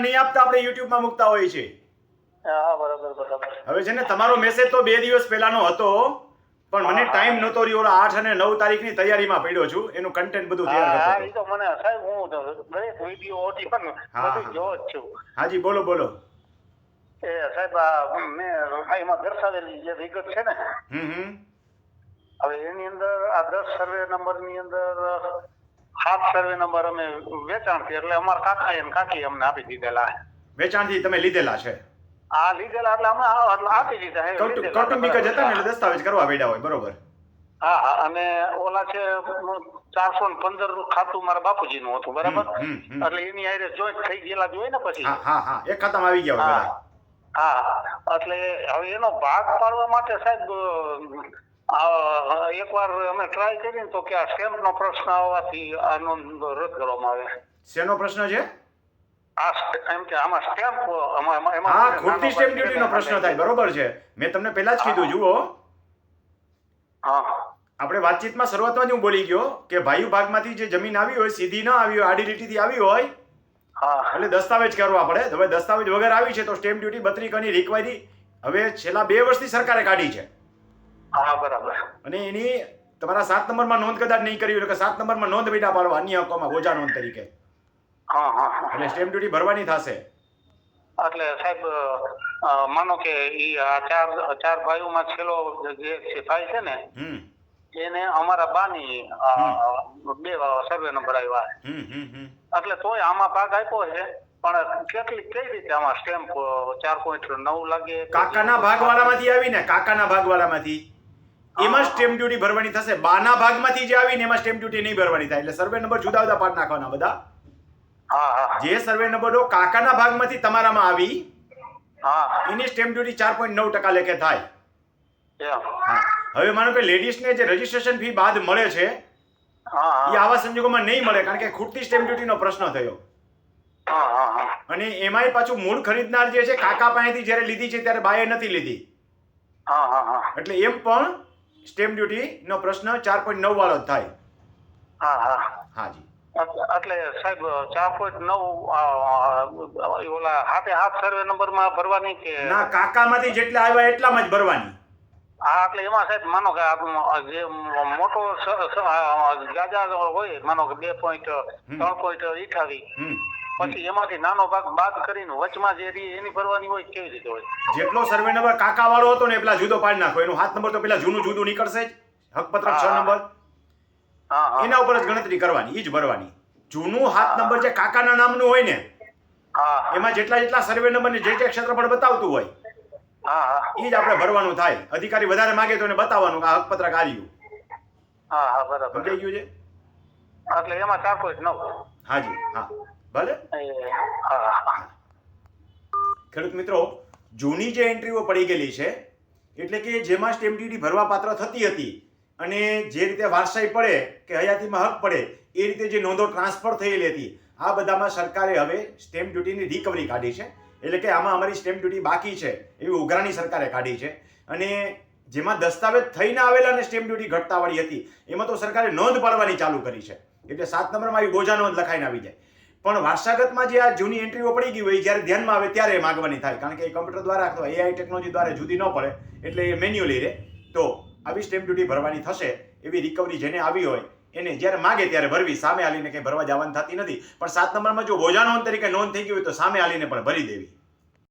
ધ્યાન નહીં આપતા આપણે યુટ્યુબમાં મૂકતા હોઈએ છીએ. હા બરાબર બરાબર. હવે છે ને તમારો મેસેજ તો બે દિવસ પહેલાનો હતો પણ મને ટાઈમ નહોતો રહ્યો. ઓલા આઠ અને નવ તારીખની તૈયારીમાં પડ્યો છું. એનું કન્ટેન્ટ બધું તૈયાર હા કરતો એ તો મને સાહેબ હું દરેક વીડિયો ઓટી પણ બધું હા. જ છું. હાજી બોલો બોલો. એ સાહેબ મેં એમાં દર્શાવેલી જે વિગત છે ને હમ હમ. હવે એની અંદર આ દસ સર્વે નંબરની અંદર સાત સર્વે નંબર અમે વેચાણથી એટલે અમારા કાકા અને કાકી અમને આપી દીધેલા વેચાણથી તમે લીધેલા છે? આ લીધેલા એટલે અમે એટલે આપી દીધા કૌટુંબિક જ હતા ને એટલે દસ્તાવેજ કરવા પડ્યા હોય બરોબર. હા હા અને ઓલા છે ચારસો ને પંદરનું ખાતું મારા બાપુજી નું હતું બરાબર. એટલે એની હારે જોઈન્ટ થઈ ગયેલા જોઈ ને પછી? હા એક ખાતામાં આવી ગયા હા. એટલે હવે એનો ભાગ પાડવા માટે સાહેબ એકવાર અમે ટ્રાય કરી તો કે આ સ્ટેમ્પ નો પ્રશ્ન આવવાથી આનો રદ કરવામાં આવે. શેનો પ્રશ્ન છે? એમ કે આમાં સ્ટેમ્પ હા ખોટી સ્ટેમ્પ ડ્યુટીનો પ્રશ્ન થાય બરોબર છે. મેં તમને પહેલા જ કીધું જુઓ. હા. આપણે વાતચીતમાં શરૂઆતમાં જ હું બોલી ગયો કે ભાઈ ભાગમાંથી જે જમીન આવી હોય સીધી ન આવી હોય આડી લીટીથી આવી હોય હા. એટલે દસ્તાવેજ કરવા પડે. હવે દસ્તાવેજ વગર આવી છે તો સ્ટેમ્પ ડ્યુટી બત્રીકની રિક્વાયરી હવે છેલ્લા બે વર્ષથી સરકારે કાઢી છે. હા બરાબર. અને એની તમારા સાત નંબરમાં નોંધ કદાચ નહીં કરી એટલે સાત નંબરમાં નોંધ બેટા પાડો અન્ય હકોમાં બોજા નોંધ તરીકે. હા હા એટલે સ્ટેમ્પ ડ્યુટી ભરવાની થશે. એટલે સાહેબ માનો કે ઈ આ ચાર ચાર ભાઈઓમાં છેલ્લો જે ભાઈ છે ને એને અમારા બાની બે સર્વે નંબર આવ્યા હમ હમ હમ. એટલે તોય આમાં ભાગ આપ્યો છે પણ કેટલી કઈ રીતે આમાં સ્ટેમ્પ ચાર પોઈન્ટ નવ લાગે? કાકાના ભાગવાળામાંથી આવીને કાકાના ભાગવાળામાંથી. એમાં સ્ટેમ્પ ડ્યુટી ભરવાની થશે. બાના ભાગમાંથી જે આવીને એમાં સ્ટેમ્પ ડ્યુટી નહીં ભરવાની થાય. એટલે સર્વે નંબર જુદા જુદા પાડ નાખવાના બધા. જે સર્વે નંબરો કાકાના ભાગમાંથી તમારામાં આવી એની સ્ટેમ્પ ડ્યુટી ચાર પોઈન્ટ નવ ટકા લેખે થાય. હા. હવે માનો કે લેડીઝને જે રજીસ્ટ્રેશન ફી બાદ મળે છે એ આવા સંજોગોમાં નહીં મળે કારણ કે ખૂટતી સ્ટેમ્પ ડ્યુટીનો પ્રશ્ન થયો. અને એમાંય પાછું મૂળ ખરીદનાર જે છે કાકા પાસેથી જ્યારે લીધી છે ત્યારે બાએ નથી લીધી. એટલે એમ પણ સ્ટેમ્પ ડ્યુટીનો પ્રશ્ન ચાર પોઈન્ટ નવ વાળો થાય. હા હા. હાજી. એટલે સાહેબ ચાર પોઈન્ટ નવ ઓલા હાથે હાથ સર્વે નંબરમાં ભરવાની કે ના કાકામાંથી જેટલા આવ્યા એટલામાં જ ભરવાની. હા એટલે એમાં સાહેબ માનો કે જે મોટો ગાજા હોય માનો કે બે પોઈન્ટ ત્રણ પોઈન્ટ અઠાવી પછી એમાંથી નાનો ભાગ બાદ કરીને વચમાં જે રહી એની ભરવાની હોય કેવી રીતે હોય? જેટલો સર્વે નંબર કાકા વાળો હતો ને એટલા જુદો પાડી નાખો. એનો હાથ નંબર તો પેલા જૂનું જુદું નીકળશે જ. હકપત્રક છ નંબર. એના ઉપર જ ગણતરી કરવાની એ જ ભરવાની. જૂનું હાથ નંબર જે કાકાના નામનું હોય ને એમાં જેટલા જેટલા સર્વે નંબર ને જે જે ક્ષેત્રફળ બતાવતું હોય હા હા. એ જ આપણે ભરવાનું થાય. અધિકારી વધારે માગે તો એને બતાવવાનું કે આ હકપત્રક આવ્યું હા હા બરાબર. સમજાઈ ગયું છે? એટલે એમાં ચાર જ નવ. હાજી હા. ભલે. ખેડૂત મિત્રો, જૂની જે એન્ટ્રીઓ પડી ગયેલી છે, એટલે કે જેમાં સ્ટેમ્પ ડ્યુટી ભરવા પાત્ર થતી હતી અને જે રીતે વારસાઈ પડે કે હયાતીમાં હક પડે, એ રીતે જે નોંધો ટ્રાન્સફર થયેલી હતી, આ બધામાં સરકારે હવે સ્ટેમ્પ ડ્યુટીની રિકવરી કાઢી છે. એટલે કે આમાં અમારી સ્ટેમ્પ ડ્યુટી બાકી છે, એવી ઉઘરાણી સરકારે કાઢી છે. અને જેમાં દસ્તાવેજ થઈને આવેલા અને સ્ટેમ્પ ડ્યુટી ઘટતાવાળી હતી, એમાં તો સરકારે નોંધ પાડવાની ચાલુ કરી છે. એટલે સાત નંબરમાં આવી બોજા નોંધ લખાઈને આવી જાય. પણ વારસાગતમાં જે આ જૂની એન્ટ્રીઓ પડી ગઈ હોય જ્યારે ધ્યાનમાં આવે ત્યારે માગવાની થાય. કારણ કે એ કમ્પ્યુટર દ્વારા અથવા એઆઈ ટેકનોલોજી દ્વારા જુદી ન પડે, એટલે એ મેન્યુઅલી રહે. તો આવી સ્ટેમ્પ ડ્યુટી ભરવાની થશે, એવી રિકવરી જેને આવી હોય, એને જ્યારે માગે ત્યારે ભરવી. સામે આલીને કંઈ ભરવા જવાની થતી નથી. પણ સાત નંબરમાં જો બોજા નોંધ તરીકે નોંધ થઈ ગઈ હોય તો સામે હાલીને પણ ભરી દેવી.